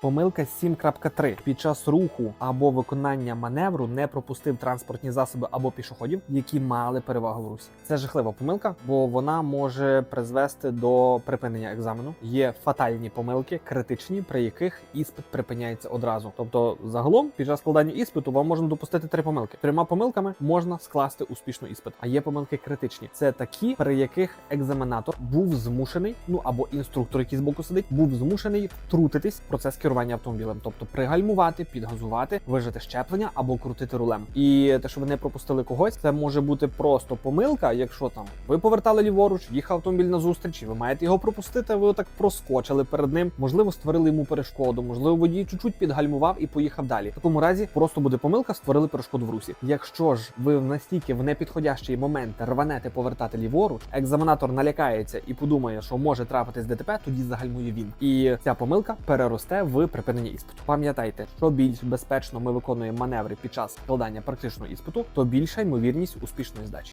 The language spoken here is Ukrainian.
Помилка 7.3. Під час руху або виконання маневру не пропустив транспортні засоби або пішоходів, які мали перевагу в русі. Це жахлива помилка, бо вона може призвести до припинення екзамену. Є фатальні помилки, критичні, при яких іспит припиняється одразу. Тобто, загалом, під час складання іспиту вам можна допустити три помилки. Трьома помилками можна скласти успішно іспит. А є помилки критичні. Це такі, при яких екзаменатор був змушений, ну або інструктор, який збоку сидить, був змушений втрутитись в процес керування автомобілем, тобто пригальмувати, підгазувати, вижити щеплення або крутити рулем. І те, що ви не пропустили когось, це може бути просто помилка, якщо там ви повертали ліворуч, їхав автомобіль на зустріч, і ви маєте його пропустити. Ви отак проскочили перед ним. Можливо, створили йому перешкоду. Можливо, водій чуть-чуть підгальмував і поїхав далі. В такому разі просто буде помилка, створили перешкоду в русі. Якщо ж ви настільки в непідходящий момент рванете повертати ліворуч, екзаменатор налякається і подумає, що може трапитись ДТП, тоді загальмує він. І ця помилка переросте в припинення іспиту. Пам'ятайте, що більш безпечно ми виконуємо маневри під час складання практичного іспиту, то більша ймовірність успішної здачі.